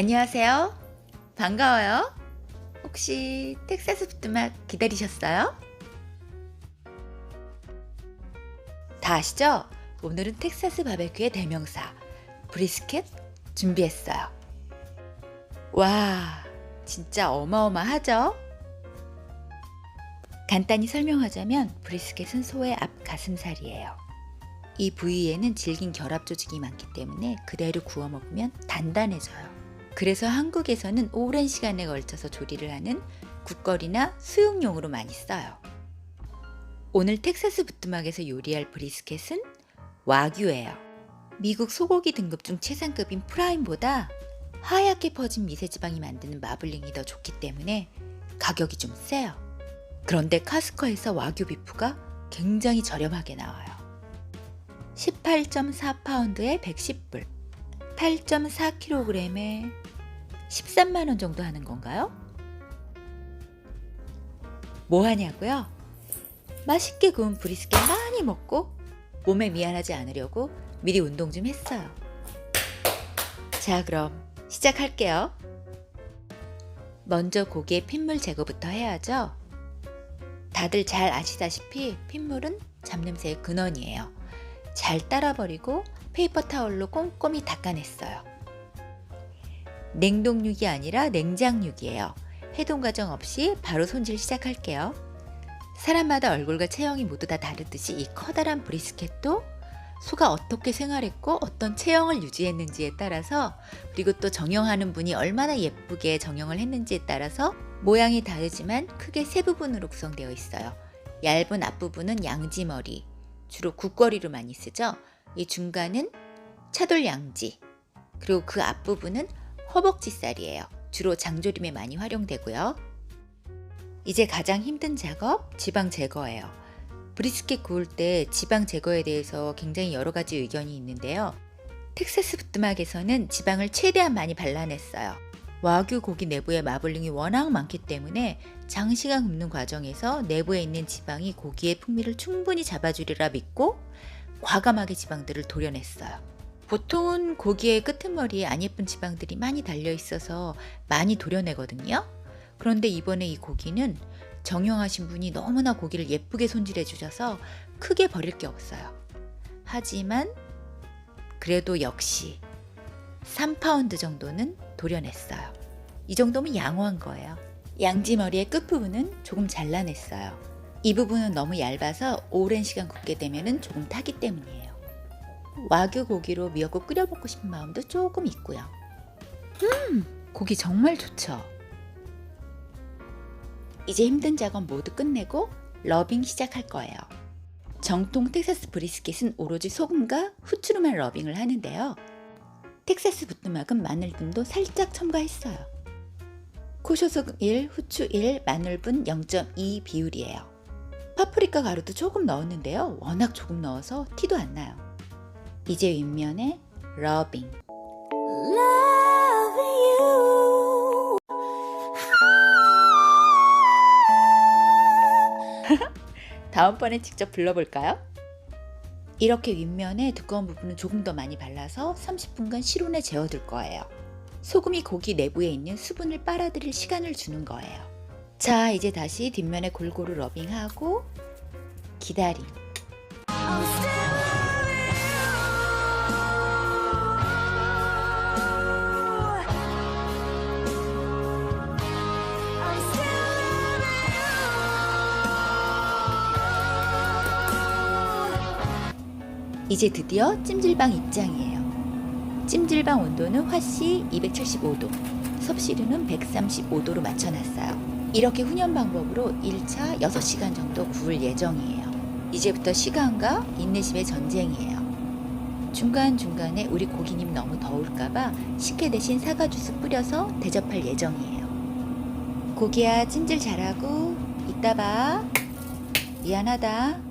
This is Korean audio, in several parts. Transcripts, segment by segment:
안녕하세요. 반가워요. 혹시 텍사스 부뚜막 기다리셨어요? 다 아시죠? 오늘은 텍사스 바베큐의 대명사 브리스켓 준비했어요. 와, 진짜 어마어마하죠? 간단히 설명하자면 브리스켓은 소의 앞 가슴살이에요. 이 부위에는 질긴 결합 조직이 많기 때문에 그대로 구워 먹으면 단단해져요. 그래서 한국에서는 오랜 시간에 걸쳐서 조리를 하는 국거리나 수육용으로 많이 써요. 오늘 텍사스 부뚜막에서 요리할 브리스켓은 와규예요. 미국 소고기 등급 중 최상급인 프라임보다 하얗게 퍼진 미세지방이 만드는 마블링이 더 좋기 때문에 가격이 좀 세요. 그런데 카스커에서 와규 비프가 굉장히 저렴하게 나와요. 18.4파운드에 110불, 8.4kg에 13만 원 정도 하는 건가요? 뭐 하냐고요? 맛있게 구운 브리스켓 많이 먹고 몸에 미안하지 않으려고 미리 운동 좀 했어요. 자, 그럼 시작할게요. 먼저 고기의 핏물 제거부터 해야죠. 다들 잘 아시다시피 핏물은 잡냄새의 근원이에요. 잘 따라 버리고 페이퍼 타월로 꼼꼼히 닦아냈어요. 냉동육이 아니라 냉장육이에요. 해동 과정 없이 바로 손질 시작할게요. 사람마다 얼굴과 체형이 모두 다 다르듯이 이 커다란 브리스켓도 소가 어떻게 생활했고 어떤 체형을 유지했는지에 따라서 그리고 또 정형하는 분이 얼마나 예쁘게 정형을 했는지에 따라서 모양이 다르지만 크게 세 부분으로 구성되어 있어요. 얇은 앞부분은 양지머리, 주로 국거리로 많이 쓰죠. 이 중간은 차돌 양지, 그리고 그 앞부분은 허벅지살이에요. 주로 장조림에 많이 활용되고요. 이제 가장 힘든 작업, 지방 제거예요. 브리스켓 구울 때 지방 제거에 대해서 굉장히 여러 가지 의견이 있는데요. 텍사스 부뚜막에서는 지방을 최대한 많이 발라냈어요. 와규 고기 내부에 마블링이 워낙 많기 때문에 장시간 굽는 과정에서 내부에 있는 지방이 고기의 풍미를 충분히 잡아주리라 믿고 과감하게 지방들을 도려냈어요. 보통은 고기의 끄트머리에 안 예쁜 지방들이 많이 달려 있어서 많이 도려내거든요. 그런데 이번에 이 고기는 정형하신 분이 너무나 고기를 예쁘게 손질해 주셔서 크게 버릴 게 없어요. 하지만 그래도 역시 3파운드 정도는 도려냈어요. 이 정도면 양호한 거예요. 양지머리의 끝부분은 조금 잘라냈어요. 이 부분은 너무 얇아서 오랜 시간 굽게 되면 조금 타기 때문이에요. 와규 고기로 미역국 끓여 먹고 싶은 마음도 조금 있고요. 음, 고기 정말 좋죠. 이제 힘든 작업 모두 끝내고 러빙 시작할 거예요. 정통 텍사스 브리스켓은 오로지 소금과 후추로만 러빙을 하는데요. 텍사스 부뚜막은 마늘분도 살짝 첨가했어요. 코쇼소금 1, 후추 1, 마늘분 0.2 비율이에요. 파프리카 가루도 조금 넣었는데요. 워낙 조금 넣어서 티도 안 나요. 이제 윗면에 러빙. 다음번에 직접 불러볼까요? 이렇게 윗면에 두꺼운 부분은 조금 더 많이 발라서 30분간 실온에 재워둘 거예요. 소금이 고기 내부에 있는 수분을 빨아들일 시간을 주는 거예요. 자, 이제 다시 뒷면에 골고루 러빙하고 기다림. 이제 드디어 찜질방 입장이에요. 찜질방 온도는 화씨 275도, 섭씨류는 135도로 맞춰놨어요. 이렇게 훈연 방법으로 1차 6시간 정도 구울 예정이에요. 이제부터 시간과 인내심의 전쟁이에요. 중간중간에 우리 고기님 너무 더울까봐 식혜 대신 사과 주스 뿌려서 대접할 예정이에요. 고기야 찜질 잘하고 이따 봐. 미안하다.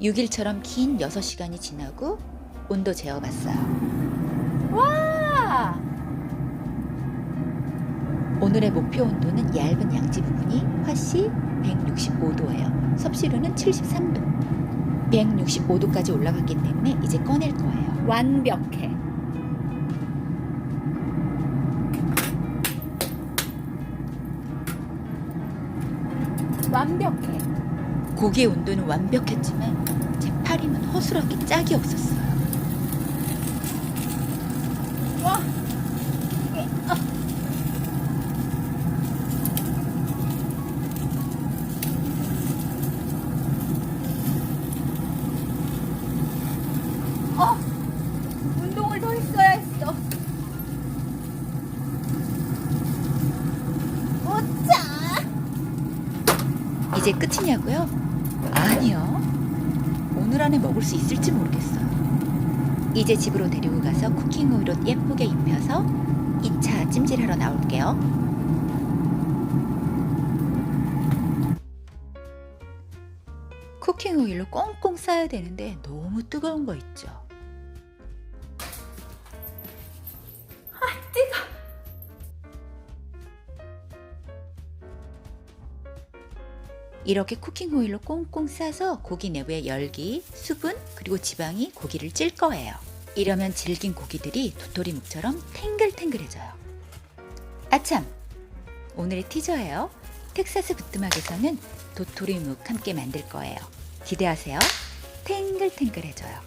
6일처럼 긴 6시간이 지나고 온도 재어봤어요. 와! 오늘의 목표 온도는 얇은 양지 부분이 화씨 165도예요. 섭씨로는 73도. 165도까지 올라갔기 때문에 이제 꺼낼 거예요. 완벽해. 완벽해. 고기의 온도는 완벽했지만 허술하게 짝이 없었어요. 와! 어! 운동을 더 했어야 했어. 오짜! 이제 끝이냐고요? 수 있을지 모르겠어요. 이제 집으로 데리고 가서 쿠킹 오일로 예쁘게 입혀서 2차 찜질하러 나올게요. 쿠킹 오일로 꽁꽁 싸야 되는데 너무 뜨거운 거 있죠. 이렇게 쿠킹 오일로 꽁꽁 싸서 고기 내부의 열기, 수분, 그리고 지방이 고기를 찔 거예요. 이러면 질긴 고기들이 도토리묵처럼 탱글탱글해져요. 아참! 오늘의 티저예요. 텍사스 부뚜막에서는 도토리묵 함께 만들 거예요. 기대하세요. 탱글탱글해져요.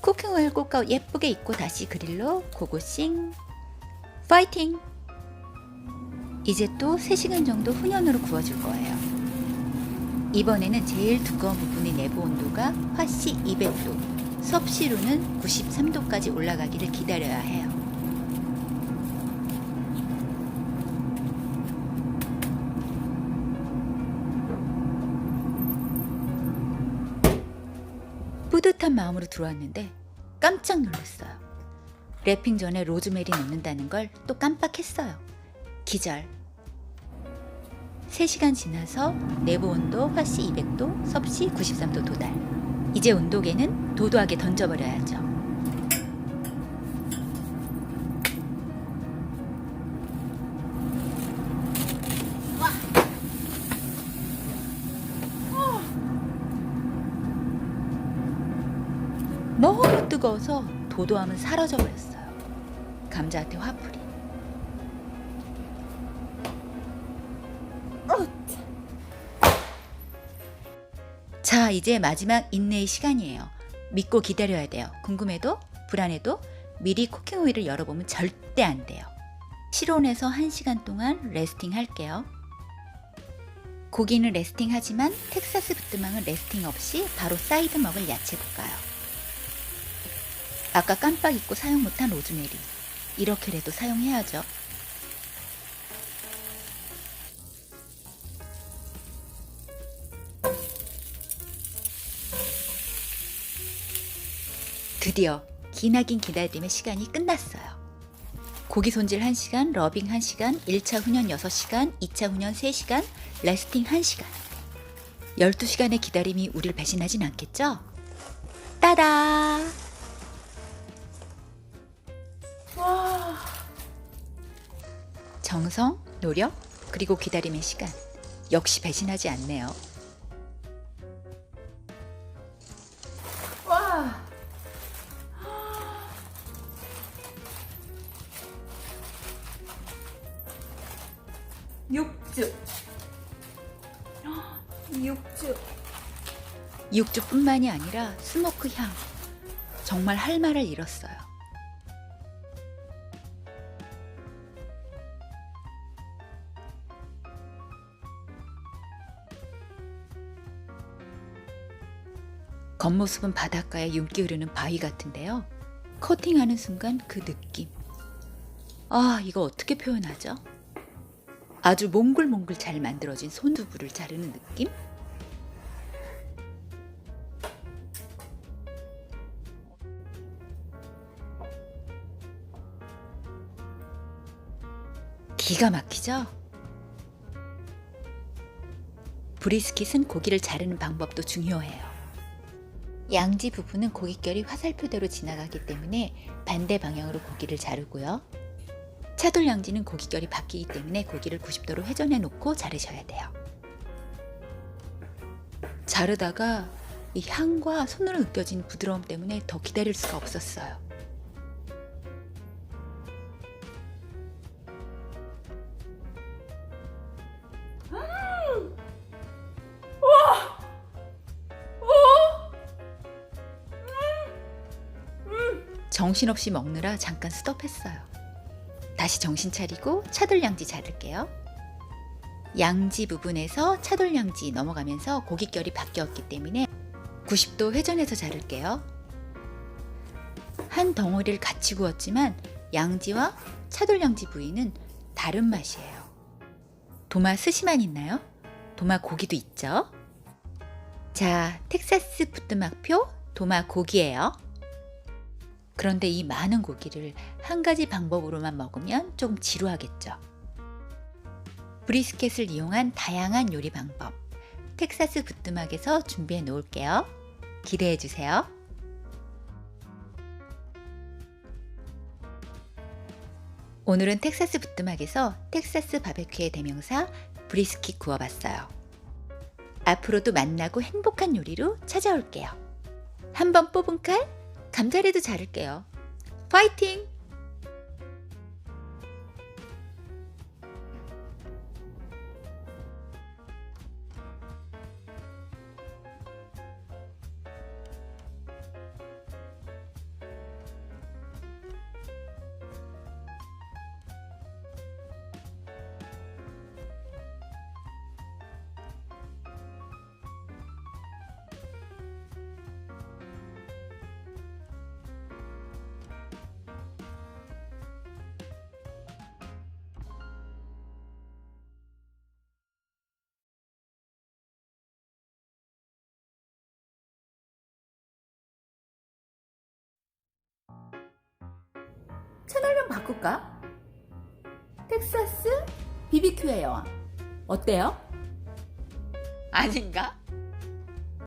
쿠킹 오일 꼭가 예쁘게 입고 다시 그릴로 고고싱 파이팅! 이제 또 3시간 정도 훈연으로 구워줄 거예요. 이번에는 제일 두꺼운 부분의 내부 온도가 화씨 200도, 섭씨로는 93도까지 올라가기를 기다려야 해요. 뿌듯한 마음으로 들어왔는데 깜짝 놀랐어요. 랩핑 전에 로즈메리 넣는다는 걸 또 깜빡했어요. 기절. 3시간 지나서 내부 온도 화씨 200도, 섭씨 93도 도달. 이제 온도계는 도도하게 던져버려야죠. 너무 뜨거워서 도도함은 사라져 버렸어요. 감자한테 화풀이. 자, 이제 마지막 인내의 시간이에요. 믿고 기다려야 돼요. 궁금해도 불안해도 미리 쿠킹 오일을 열어보면 절대 안 돼요. 실온에서 1시간 동안 레스팅 할게요. 고기는 레스팅 하지만 텍사스 부뚜망은 레스팅 없이 바로 사이드 먹을 야채 볶아요. 아까 깜빡 잊고 사용 못한 로즈메리. 이렇게라도 사용해야죠. 드디어 기나긴 기다림의 시간이 끝났어요. 고기 손질 1시간, 러빙 1시간, 1차 훈연 6시간, 2차 훈연 3시간, 레스팅 1시간. 12시간의 기다림이 우리를 배신하진 않겠죠? 따다! 정성, 노력, 그리고 기다림의 시간. 역시 배신하지 않네요. 육즙뿐만이 아니라 스모크 향. 정말 할 말을 잃었어요. 겉모습은 바닷가에 윤기 흐르는 바위 같은데요. 커팅하는 순간 그 느낌. 아, 이거 어떻게 표현하죠? 아주 몽글몽글 잘 만들어진 손두부를 자르는 느낌? 기가 막히죠? 브리스킷은 고기를 자르는 방법도 중요해요. 양지 부분은 고깃결이 화살표대로 지나가기 때문에 반대 방향으로 고기를 자르고요. 차돌 양지는 고깃결이 바뀌기 때문에 고기를 90도로 회전해 놓고 자르셔야 돼요. 자르다가 이 향과 손으로 느껴진 부드러움 때문에 더 기다릴 수가 없었어요. 정신없이 먹느라 잠깐 스톱했어요. 다시 정신 차리고 차돌량지 자를게요. 양지 부분에서 차돌량지 넘어가면서 고깃결이 바뀌었기 때문에 90도 회전해서 자를게요. 한 덩어리를 같이 구웠지만 양지와 차돌양지 부위는 다른 맛이에요. 도마 스시만 있나요? 도마 고기도 있죠? 자, 텍사스 부뚜막표 도마 고기예요. 그런데 이 많은 고기를 한 가지 방법으로만 먹으면 좀 지루하겠죠. 브리스켓을 이용한 다양한 요리 방법. 텍사스 부뚜막에서 준비해 놓을게요. 기대해 주세요. 오늘은 텍사스 부뚜막에서 텍사스 바베큐의 대명사 브리스킷 구워봤어요. 앞으로도 만나고 행복한 요리로 찾아올게요. 한번 뽑은 칼, 감자래도 자를게요. 파이팅! 채널명 바꿀까? 텍사스 BBQ의 여왕. 어때요? 아닌가?